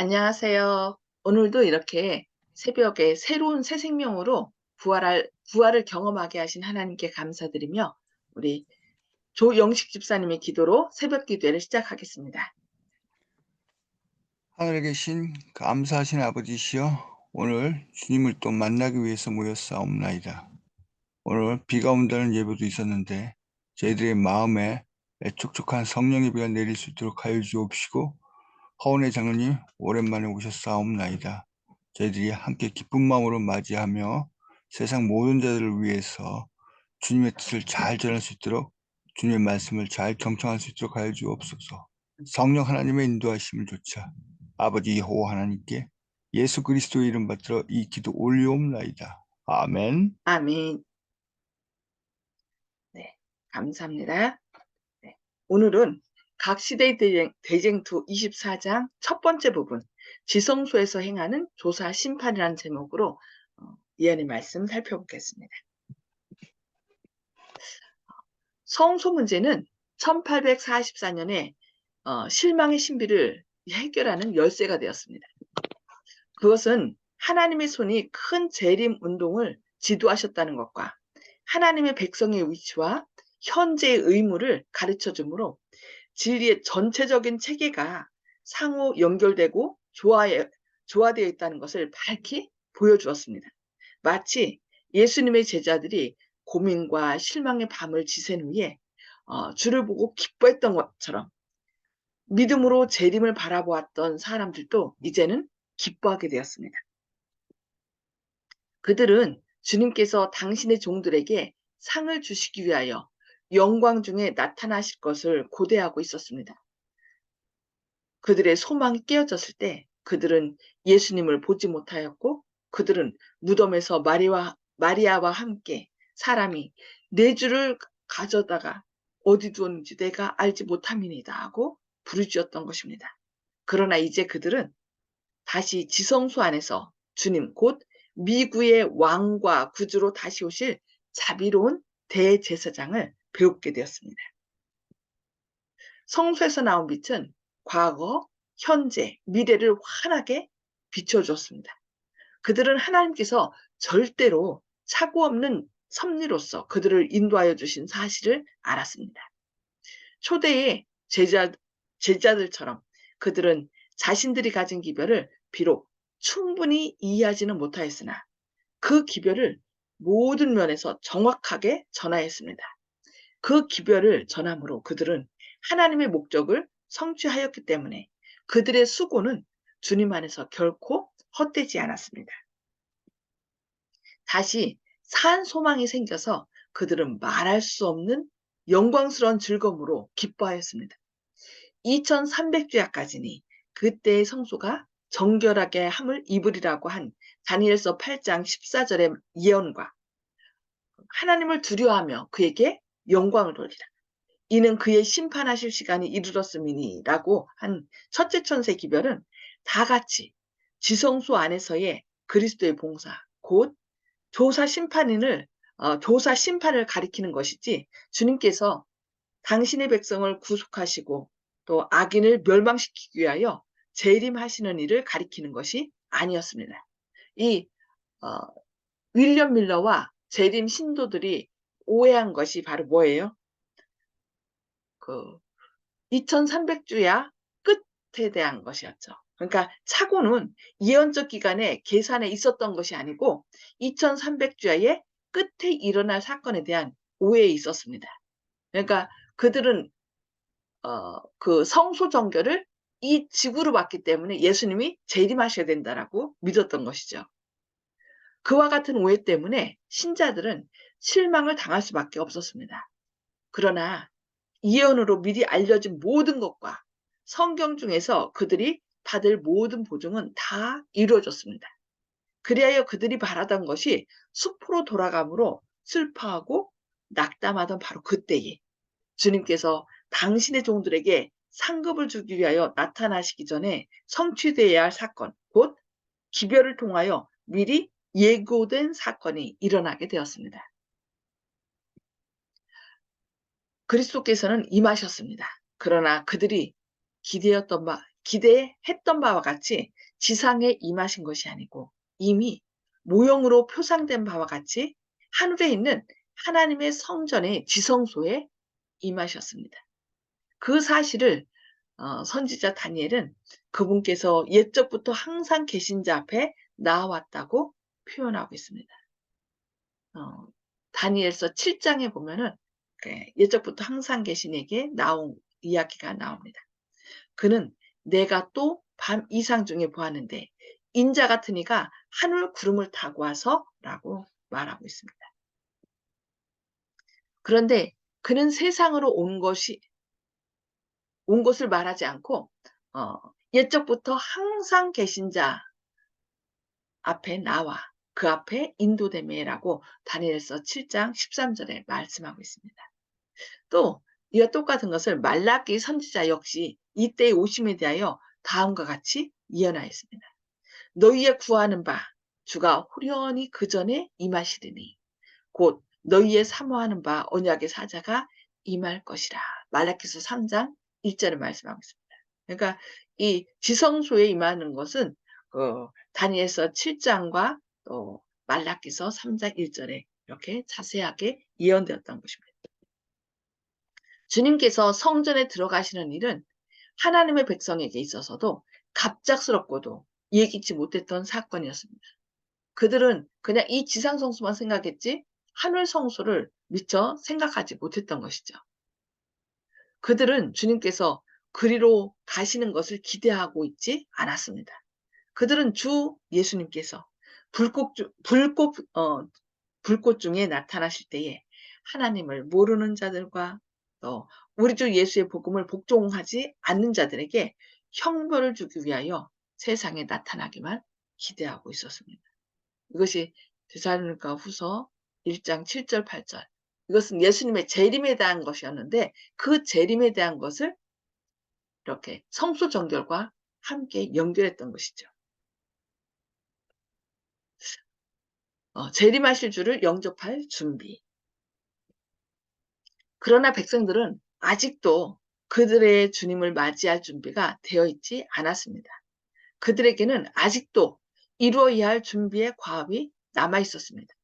안녕하세요. 오늘도 이렇게 새벽에 새로운 새 생명으로 부활할, 부활을 경험하게 하신 하나님께 감사드리며 우리 조영식 집사님의 기도로 새벽 기도회를 시작하겠습니다. 하늘에 계신 감사하신 아버지시여 오늘 주님을 또 만나기 위해서 모였사옵나이다. 오늘 비가 온다는 예보도 있었는데 저희들의 마음에 촉촉한 성령의 비가 내릴 수 있도록 하여 주옵시고 허은의 장로님 오랜만에 오셨사옵나이다. 저희들이 함께 기쁜 마음으로 맞이하며 세상 모든 자들을 위해서 주님의 뜻을 잘 전할 수 있도록 주님의 말씀을 잘 경청할 수 있도록 하여 주옵소서. 성령 하나님의 인도하심을 조차 아버지 여호와 하나님께 예수 그리스도의 이름 받들어 이 기도 올리옵나이다. 아멘. 아멘. 네, 감사합니다. 네, 오늘은 각 시대의 대쟁, 대쟁투 24장 첫 번째 부분 지성소에서 행하는 조사 심판이라는 제목으로 어, 이안의 말씀 살펴보겠습니다. 성소 문제는 1844년에 어, 실망의 신비를 해결하는 열쇠가 되었습니다. 그것은 하나님의 손이 큰 재림 운동을 지도하셨다는 것과 하나님의 백성의 위치와 현재의 의무를 가르쳐 주므로 진리의 전체적인 체계가 상호 연결되고 조화에, 조화되어 있다는 것을 밝히 보여주었습니다. 마치 예수님의 제자들이 고민과 실망의 밤을 지샌 후에 어, 주를 보고 기뻐했던 것처럼 믿음으로 재림을 바라보았던 사람들도 이제는 기뻐하게 되었습니다. 그들은 주님께서 당신의 종들에게 상을 주시기 위하여 영광 중에 나타나실 것을 고대하고 있었습니다. 그들의 소망이 깨어졌을 때 그들은 예수님을 보지 못하였고 그들은 무덤에서 마리와, 마리아와 함께 사람이 내 주를 가져다가 어디 두었는지 내가 알지 못함이니다 하고 부르짖었던 것입니다. 그러나 이제 그들은 다시 지성소 안에서 주님 곧 미구의 왕과 구주로 다시 오실 자비로운 대제사장을 배우게 되었습니다. 성소에서 나온 빛은 과거, 현재, 미래를 환하게 비춰주었습니다. 그들은 하나님께서 절대로 차고 없는 섭리로서 그들을 인도하여 주신 사실을 알았습니다. 초대의 제자, 제자들처럼 그들은 자신들이 가진 기별을 비록 충분히 이해하지는 못하였으나 그 기별을 모든 면에서 정확하게 전하였습니다. 그 기별을 전함으로 그들은 하나님의 목적을 성취하였기 때문에 그들의 수고는 주님 안에서 결코 헛되지 않았습니다. 다시 산 소망이 생겨서 그들은 말할 수 없는 영광스러운 즐거움으로 기뻐하였습니다. 2300주야까지니 그때의 성소가 정결하게 함을 입으리라고 한 다니엘서 8장 14절의 예언과 하나님을 두려워하며 그에게 영광을 돌리라. 이는 그의 심판하실 시간이 이르렀음이니라고 한 첫째 천세 기별은 다 같이 지성소 안에서의 그리스도의 봉사, 곧 조사 심판인을 어, 조사 심판을 가리키는 것이지 주님께서 당신의 백성을 구속하시고 또 악인을 멸망시키기 위하여 재림하시는 일을 가리키는 것이 아니었습니다. 이 어, 윌리엄 밀러와 재림 신도들이 오해한 것이 바로 뭐예요? 그 2300주야 끝에 대한 것이었죠. 그러니까 차고는 예언적 기간에 계산에 있었던 것이 아니고 2300주야의 끝에 일어날 사건에 대한 오해에 있었습니다. 그러니까 그들은 어, 그 성소 정결을 이 지구로 봤기 때문에 예수님이 재림하셔야 된다라고 믿었던 것이죠. 그와 같은 오해 때문에 신자들은 실망을 당할 수밖에 없었습니다. 그러나 예언으로 미리 알려진 모든 것과 성경 중에서 그들이 받을 모든 보증은 다 이루어졌습니다. 그리하여 그들이 바라던 것이 수포로 돌아감으로 슬퍼하고 낙담하던 바로 그때에 주님께서 당신의 종들에게 상급을 주기 위하여 나타나시기 전에 성취되어야 할 사건, 곧 기별을 통하여 미리 예고된 사건이 일어나게 되었습니다. 그리스도께서는 임하셨습니다. 그러나 그들이 기대했던 바, 기대했던 바와 같이 지상에 임하신 것이 아니고 이미 모형으로 표상된 바와 같이 하늘에 있는 하나님의 성전의 지성소에 임하셨습니다. 그 사실을 어, 선지자 다니엘은 그분께서 옛적부터 항상 계신 자 앞에 나왔다고 표현하고 있습니다. 어, 다니엘서 7장에 보면은 그 옛적부터 항상 계신 에게 나온 이야기가 나옵니다. 그는 내가 또 밤 이상 중에 보았는데 인자 같은 이가 하늘 구름을 타고 와서라고 말하고 있습니다. 그런데 그는 세상으로 온 것이 온 것을 말하지 않고 어, 옛적부터 항상 계신 자 앞에 나와 그 앞에 인도됨이라고 다니엘서 7장 13절에 말씀하고 있습니다. 또 이와 똑같은 것을 말라기 선지자 역시 이때의 오심에 대하여 다음과 같이 예언하였습니다. 너희의 구하는 바 주가 호련히 그 전에 임하시리니 곧 너희의 사모하는 바 언약의 사자가 임할 것이라. 말라기서 3장 1절을 말씀하고 있습니다. 그러니까 이 지성소에 임하는 것은 그 다니엘서 7장과 또 말라기서 3장 1절에 이렇게 자세하게 예언되었던 것입니다. 주님께서 성전에 들어가시는 일은 하나님의 백성에게 있어서도 갑작스럽고도 예기치 못했던 사건이었습니다. 그들은 그냥 이 지상 성소만 생각했지 하늘 성소를 미처 생각하지 못했던 것이죠. 그들은 주님께서 그리로 가시는 것을 기대하고 있지 않았습니다. 그들은 주 예수님께서 불꽃, 주, 불꽃, 어, 불꽃 중에 나타나실 때에 하나님을 모르는 자들과 또 우리 주 예수의 복음을 복종하지 않는 자들에게 형벌을 주기 위하여 세상에 나타나기만 기대하고 있었습니다. 이것이 데살로니가 후서 1장 7절 8절 이것은 예수님의 재림에 대한 것이었는데 그 재림에 대한 것을 이렇게 성소 정결과 함께 연결했던 것이죠. 어, 재림하실 줄을 영접할 준비. 그러나 백성들은 아직도 그들의 주님을 맞이할 준비가 되어 있지 않았습니다. 그들에게는 아직도 이루어야 할 준비의 과업이 남아 있었습니다.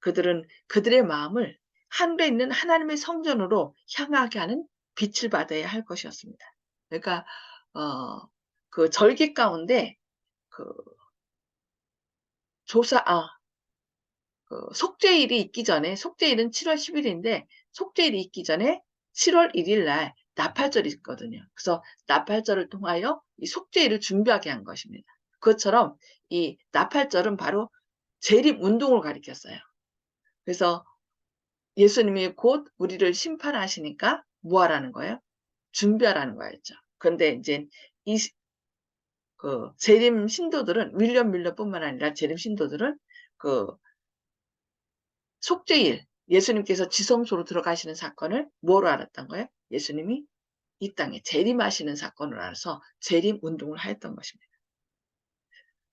그들은 그들의 마음을 하늘에 있는 하나님의 성전으로 향하게 하는 빛을 받아야 할 것이었습니다. 그러니까 어, 그 절기 가운데 그 조사 아 그 속죄일이 있기 전에 속죄일은 7월 10일인데 속죄일이 있기 전에 7월 1일 날 나팔절이 있거든요. 그래서 나팔절을 통하여 이 속죄일을 준비하게 한 것입니다. 그것처럼 이 나팔절은 바로 재림 운동을 가리켰어요. 그래서 예수님이 곧 우리를 심판하시니까 뭐 하라는 거예요? 준비하라는 거였죠. 그런데 이제 이, 그, 재림 신도들은, 윌리엄 밀러뿐만 아니라 재림 신도들은 그, 속죄일, 예수님께서 지성소로 들어가시는 사건을 뭐로 알았던 거예요? 예수님이 이 땅에 재림하시는 사건을 알아서 재림 운동을 하였던 것입니다.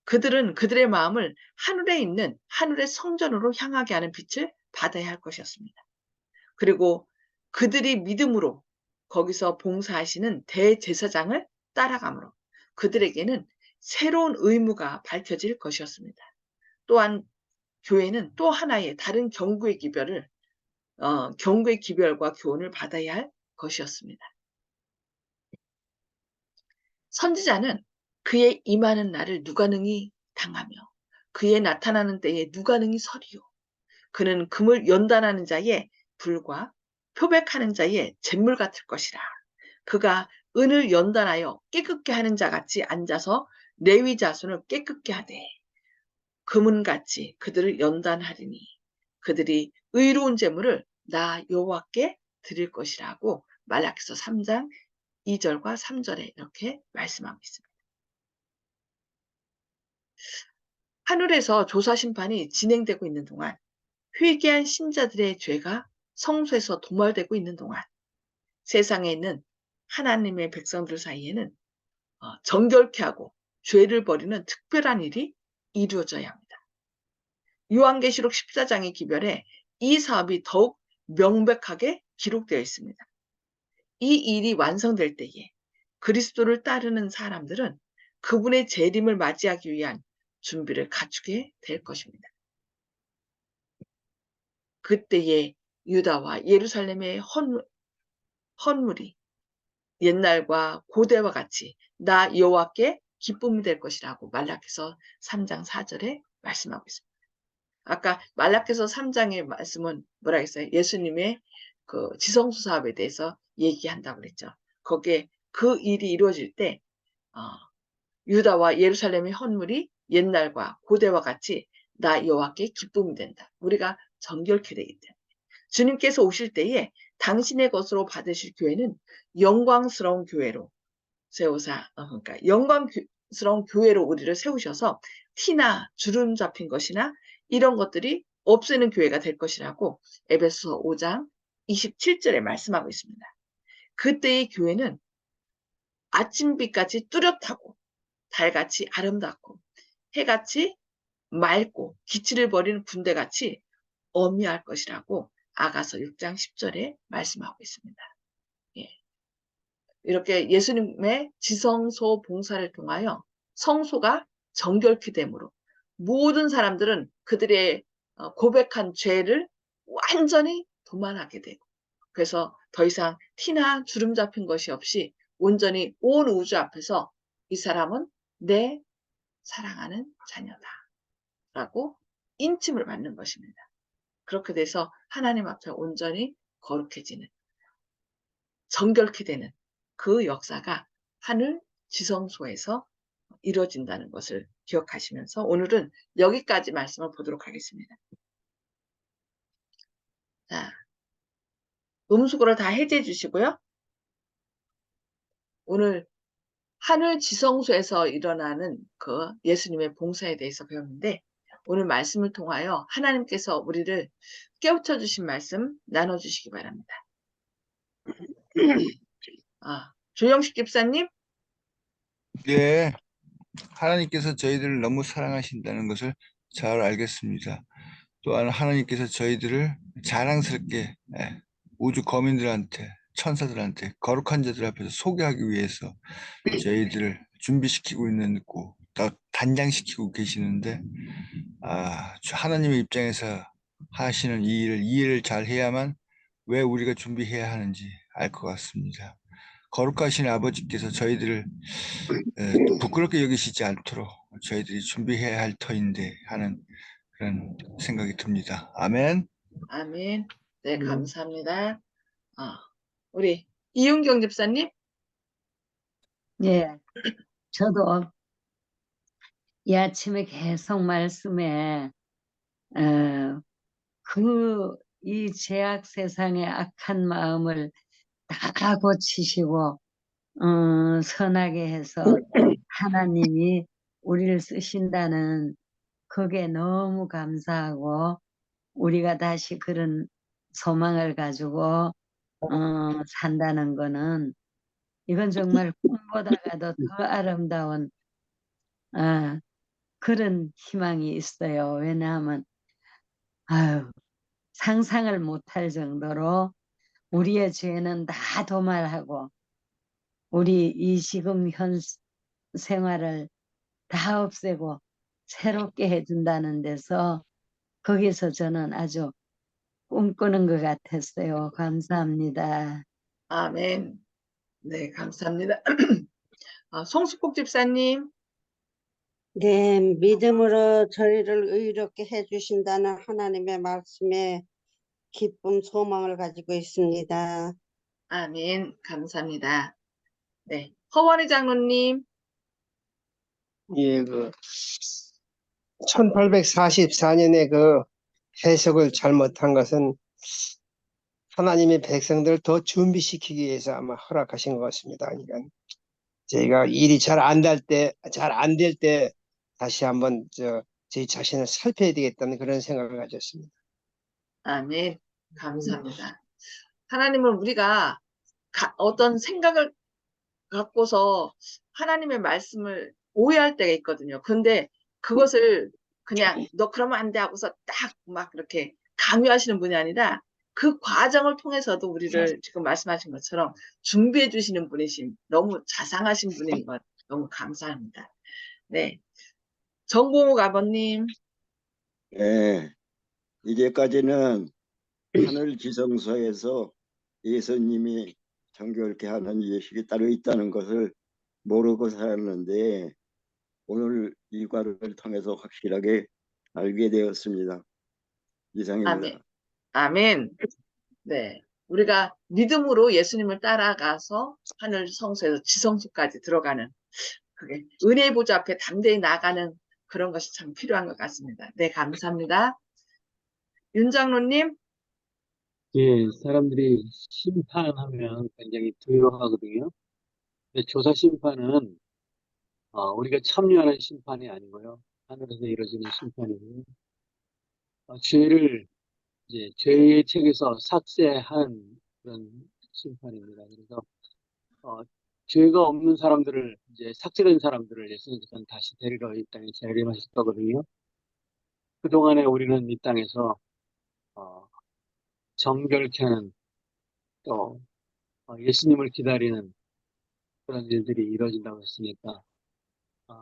그들은 그들의 마음을 하늘에 있는 하늘의 성전으로 향하게 하는 빛을 받아야 할 것이었습니다. 그리고 그들이 믿음으로 거기서 봉사하시는 대제사장을 따라가므로 그들에게는 새로운 의무가 밝혀질 것이었습니다. 또한 교회는 또 하나의 다른 경고의 기별을 어, 경고의 기별과 교훈을 받아야 할 것이었습니다. 선지자는 그의 임하는 날을 누가 능히 당하며 그의 나타나는 때에 누가 능히 서리요. 그는 금을 연단하는 자의 불과 표백하는 자의 잿물 같을 것이라. 그가 은을 연단하여 깨끗게 하는 자 같이 앉아서 레위 자손을 깨끗게 하되 금은같이 그들을 연단하리니 그들이 의로운 재물을 나 여호와께 드릴 것이라고 말라기서 3장 2절과 3절에 이렇게 말씀하고 있습니다. 하늘에서 조사 심판이 진행되고 있는 동안 회개한 신자들의 죄가 성소에서 도말되고 있는 동안 세상에 있는 하나님의 백성들 사이에는 어, 정결케 하고 죄를 버리는 특별한 일이 이루어져야 합니다. 요한계시록 14장의 기별에 이 사업이 더욱 명백하게 기록되어 있습니다. 이 일이 완성될 때에 그리스도를 따르는 사람들은 그분의 재림을 맞이하기 위한 준비를 갖추게 될 것입니다. 그때에 유다와 예루살렘의 헌, 헌물이 옛날과 고대와 같이 나 여호와께 기쁨이 될 것이라고 말라기서 3장 4절에 말씀하고 있습니다. 아까 말라기서 3장의 말씀은 뭐라 했어요? 예수님의 그 지성소 사업에 대해서 얘기한다고 그랬죠. 거기에 그 일이 이루어질 때 어, 유다와 예루살렘의 헌물이 옛날과 고대와 같이 나 여호와께 기쁨이 된다. 우리가 정결케 되기 때문에 주님께서 오실 때에 당신의 것으로 받으실 교회는 영광스러운 교회로 세우사 어, 그러니까 영광스러운 교회로 우리를 세우셔서 티나 주름 잡힌 것이나 이런 것들이 없애는 교회가 될 것이라고 에베소 5장 27절에 말씀하고 있습니다. 그때의 교회는 아침빛같이 뚜렷하고 달같이 아름답고 해같이 맑고 기치를 버리는 군대같이 어미할 것이라고 아가서 6장 10절에 말씀하고 있습니다. 예. 이렇게 예수님의 지성소 봉사를 통하여 성소가 정결케 되므로 모든 사람들은 그들의 어, 고백한 죄를 완전히 도만하게 되고 그래서 더 이상 티나 주름 잡힌 것이 없이 온전히 온 우주 앞에서 이 사람은 내 사랑하는 자녀다 라고 인침을 받는 것입니다. 그렇게 돼서 하나님 앞에 온전히 거룩해지는 정결케 되는 그 역사가 하늘 지성소에서 이루어진다는 것을 기억하시면서 오늘은 여기까지 말씀을 보도록 하겠습니다. 자, 음수고를 다 해제해 주시고요. 오늘 하늘 지성소에서 일어나는 그 예수님의 봉사에 대해서 배웠는데 오늘 말씀을 통하여 하나님께서 우리를 깨우쳐 주신 말씀 나눠 주시기 바랍니다. 아, 조영식 집사님, 예, 하나님께서 저희들을 너무 사랑하신다는 것을 잘 알겠습니다. 또한 하나님께서 저희들을 자랑스럽게 예, 우주 거민들한테 천사들한테 거룩한 자들 앞에서 소개하기 위해서 저희들을 준비시키고 있는 고또 단장시키고 계시는데 아 하나님의 입장에서 하시는 이 일을 이해를 잘 해야만 왜 우리가 준비해야 하는지 알 것 같습니다. 거룩하신 아버지께서 저희들을 부끄럽게 여기시지 않도록 저희들이 준비해야 할 터인데 하는 그런 생각이 듭니다. 아멘. 아멘. 네, 음. 감사합니다. 아, 우리 이윤경 집사님, 예, 저도 이 아침에 계속 말씀에 어, 그이 제약 세상의 악한 마음을 다 고치시고 어, 선하게 해서 하나님이 우리를 쓰신다는 그게 너무 감사하고 우리가 다시 그런 소망을 가지고 어, 산다는 거는 이건 정말 꿈보다가도 더 아름다운 아, 그런 희망이 있어요. 왜냐하면 아유, 상상을 못할 정도로 우리의 죄는 다 도말하고 우리 이 지금 현 스- 생활을 다 없애고 새롭게 해준다는 데서 거기서 저는 아주 꿈꾸는 것 같았어요. 감사합니다. 아멘. 네, 감사합니다. 아, 송숙국 집사님, 네, 믿음으로 저희를 의롭게 해주신다는 하나님의 말씀에 기쁨, 소망을 가지고 있습니다. 아멘. 감사합니다. 네, 허원희 장로님, 예, 그 1844년에 그 해석을 잘못한 것은 하나님의 백성들을 더 준비시키기 위해서 아마 허락하신 것 같습니다. 그러니까 저희가 일이 잘 안 될 때, 잘 안 될 때 다시 한번 저 저희 자신을 살펴야 되겠다는 그런 생각을 가졌습니다. 아멘. 감사합니다. 하나님은 우리가 가- 어떤 생각을 갖고서 하나님의 말씀을 오해할 때가 있거든요. 근데 그것을 그냥 너 그러면 안 돼 하고서 딱 막 이렇게 강요하시는 분이 아니라 그 과정을 통해서도 우리를 지금 말씀하신 것처럼 준비해 주시는 분이신 너무 자상하신 분인 것 너무 감사합니다. 네. 정봉욱 아버님, 예, 이제까지는 하늘 지성소에서 예수님이 정결케 하는 예식이 따로 있다는 것을 모르고 살았는데 오늘 이 과를 통해서 확실하게 알게 되었습니다. 이상입니다. 아멘. 네. 우리가 믿음으로 예수님을 따라가서 하늘 성소에서 지성소까지 들어가는 그게 은혜의 보좌 앞에 담대히 나가는 그런 것이 참 필요한 것 같습니다. 네, 감사합니다. 윤장로님, 예, 사람들이 심판하면 굉장히 두려워하거든요. 근데 조사 심판은 어, 우리가 참여하는 심판이 아니고요. 하늘에서 이루어지는 심판이고요. 어, 죄를 이제 죄의 책에서 삭제한 그런 심판입니다. 그래서 어, 죄가 없는 사람들을 이제 삭제된 사람들을 예수님께서는 다시 데리러 이 땅에 재림하실 거거든요. 그동안에 우리는 이 땅에서 어, 정결케 하는 또 어, 예수님을 기다리는 그런 일들이 이루어진다고 했으니까 어,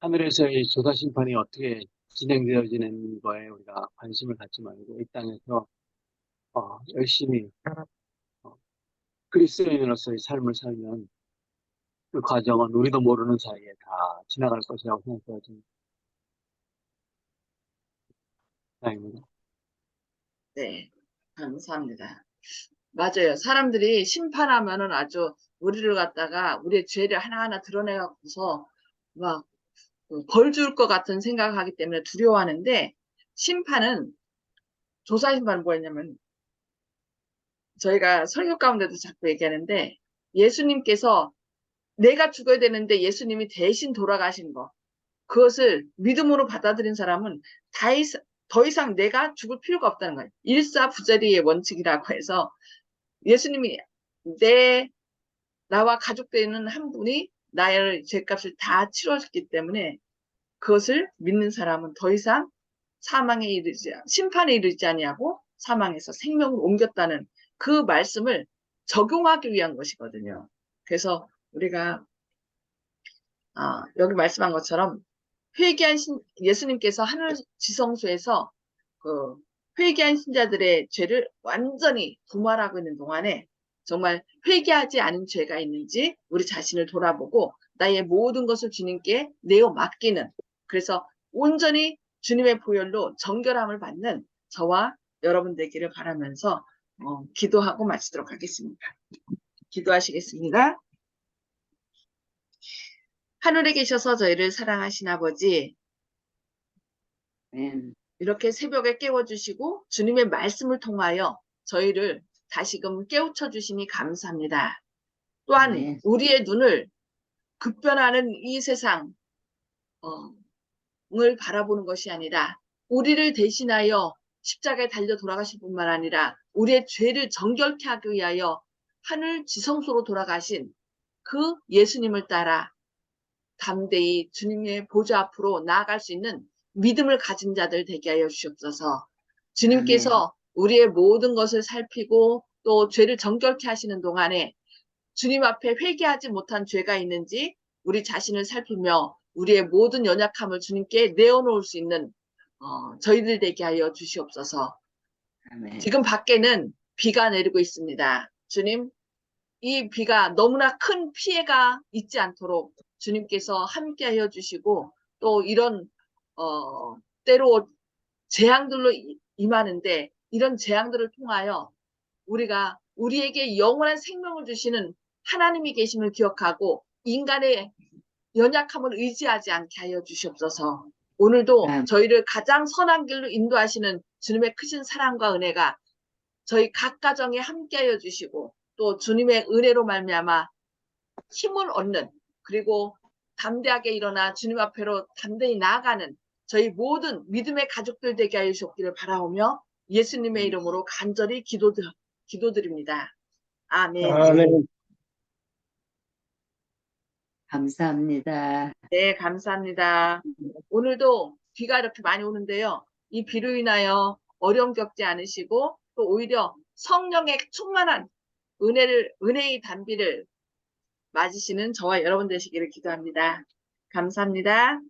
하늘에서의 조사 심판이 어떻게 진행되어지는 거에 우리가 관심을 갖지 말고 이 땅에서 어, 열심히 어, 그리스도인으로서의 삶을 살면 그 과정은 우리도 모르는 사이에 다 지나갈 것이라고 생각해요. 다행입니다. 네, 감사합니다. 맞아요. 사람들이 심판하면은 아주 우리를 갖다가 우리의 죄를 하나하나 드러내갖고서 막그벌줄 것 같은 생각을 하기 때문에 두려워하는데 심판은 조사 심판은 뭐였냐면 저희가 설교 가운데도 자꾸 얘기하는데 예수님께서 내가 죽어야 되는데 예수님이 대신 돌아가신 거 그것을 믿음으로 받아들인 사람은 다 이상, 더 이상 내가 죽을 필요가 없다는 거예요. 일사부자리의 원칙이라고 해서 예수님이 내 나와 가족 되는 한 분이 나의 죄값을 다 치러줬기 때문에 그것을 믿는 사람은 더 이상 사망에 이르지 심판에 이르지 아니하고 사망에서 생명을 옮겼다는 그 말씀을 적용하기 위한 것이거든요. 그래서 우리가 아, 여기 말씀한 것처럼 회개한 신, 예수님께서 하늘 지성소에서 그 회개한 신자들의 죄를 완전히 도말하고 있는 동안에 정말 회개하지 않은 죄가 있는지 우리 자신을 돌아보고 나의 모든 것을 주님께 내어 맡기는 그래서 온전히 주님의 보혈로 정결함을 받는 저와 여러분 되기를 바라면서 어, 기도하고 마치도록 하겠습니다. 기도하시겠습니다. 하늘에 계셔서 저희를 사랑하신 아버지. 이렇게 새벽에 깨워주시고 주님의 말씀을 통하여 저희를 다시금 깨우쳐 주시니 감사합니다. 또한 네. 우리의 눈을 급변하는 이 세상 어, 을 바라보는 것이 아니라 우리를 대신하여 십자가에 달려 돌아가실 뿐만 아니라 우리의 죄를 정결케 하기 위하여 하늘 지성소로 돌아가신 그 예수님을 따라 담대히 주님의 보좌 앞으로 나아갈 수 있는 믿음을 가진 자들 되게 하여 주시옵소서. 주님께서 우리의 모든 것을 살피고 또 죄를 정결케 하시는 동안에 주님 앞에 회개하지 못한 죄가 있는지 우리 자신을 살피며 우리의 모든 연약함을 주님께 내어놓을 수 있는 어, 저희들 되게 하여 주시옵소서. 아멘. 지금 밖에는 비가 내리고 있습니다. 주님, 이 비가 너무나 큰 피해가 있지 않도록 주님께서 함께 하여 주시고 또 이런 어, 때로 재앙들로 이- 임하는데 이런 재앙들을 통하여 우리가 우리에게 영원한 생명을 주시는 하나님이 계심을 기억하고 인간의 연약함을 의지하지 않게 하여 주시옵소서. 오늘도 아멘. 저희를 가장 선한 길로 인도하시는 주님의 크신 사랑과 은혜가 저희 각 가정에 함께하여 주시고 또 주님의 은혜로 말미암아 힘을 얻는 그리고 담대하게 일어나 주님 앞에로 담대히 나아가는 저희 모든 믿음의 가족들 되게 하여 주옵기를 바라오며 예수님의 이름으로 간절히 기도드, 기도드립니다. 아멘. 아멘. 감사합니다. 네, 감사합니다. 오늘도 비가 이렇게 많이 오는데요. 이 비로 인하여 어려움 겪지 않으시고 또 오히려 성령의 충만한 은혜를 은혜의 단비를 맞으시는 저와 여러분 되시기를 기도합니다. 감사합니다.